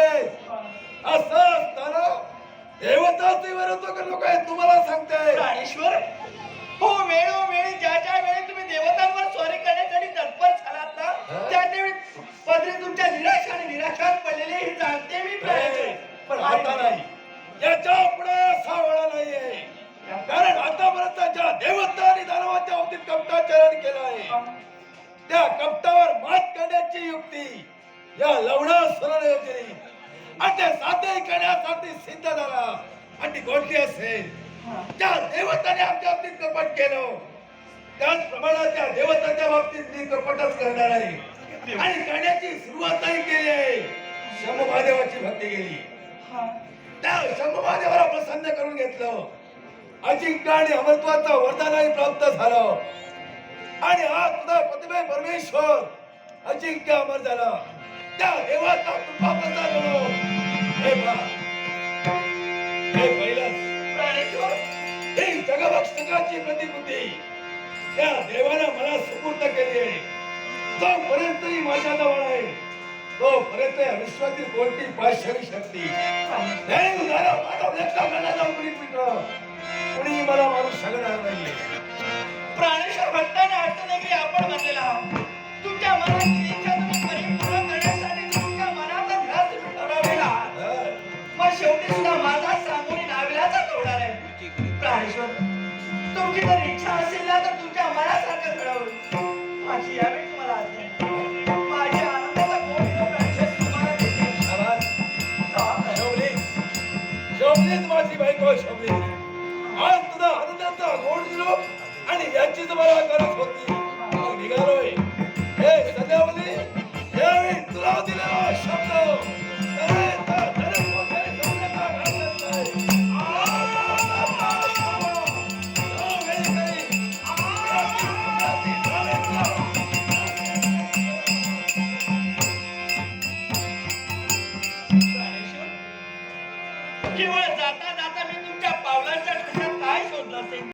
आहेस असं असताना देवताचे विरोध करू काय तुम्हाला सांगते प्राणेश्वर हो वेळोवेळी ज्या ज्या वेळी तुम्ही देवतांवर स्वारी करण्यासाठी तत्पर झालात ना? त्या त्यावेळी पदरी तुमच्या निराश आणि निराशात पडलेले हे जाणते मी प्राणेश्वर. पण आता नाही याच्यापुढे असा वेळा नाहीये कारण आतापर्यंत ज्या देवता आणि दानवाच्या बाबतीत कपटाचरण केलं आहे त्या कपटावर मात करण्याची युक्ती या लवणा सरळ योजने आणि ते साध्य करण्यासाठी सिद्ध झाला. आणि ती कोणती असेल त्या देवताने आमच्या बाबतीत कपट केलं. त्याचप्रमाणे त्या देवताच्या बाबतीत मी कपटच करणार आहे. आणि करण्याची सुरुवातही केली आहे. शंभूमहादेवाची भक्ती केली. त्या शंभूमहादेवाला प्रसन्न करून घेतलं. अजिंक्य आणि अमरत्वाचं वरदानही प्राप्त झालं. आणि हा तुझा प्रतिभा परमेश्वर. अजिंक्य अमर झाला. त्या देवाचा कृपा प्रसाद म्हणून हे हे पहिलंच प्राणेश्वर. ही जगभक्षकाची प्रतिकृती. त्या देवानं मला सुपूर्त केली आहे. जोपर्यंत ही माझ्या जवळ आहे तोपर्यंत या विश्वातील कोणती शक्ती? नाही कुणी मला नाहीये. प्राणेश्वर आपण म्हणलेला तुमच्या मनात माझी बायको शोभलीस आज तुझा आनंदाचा गोड दिलो आणि याचीच मला गरज होती. केवळ जाता जाता मी तुमच्या पावलांच्या काय शोधलं असेल?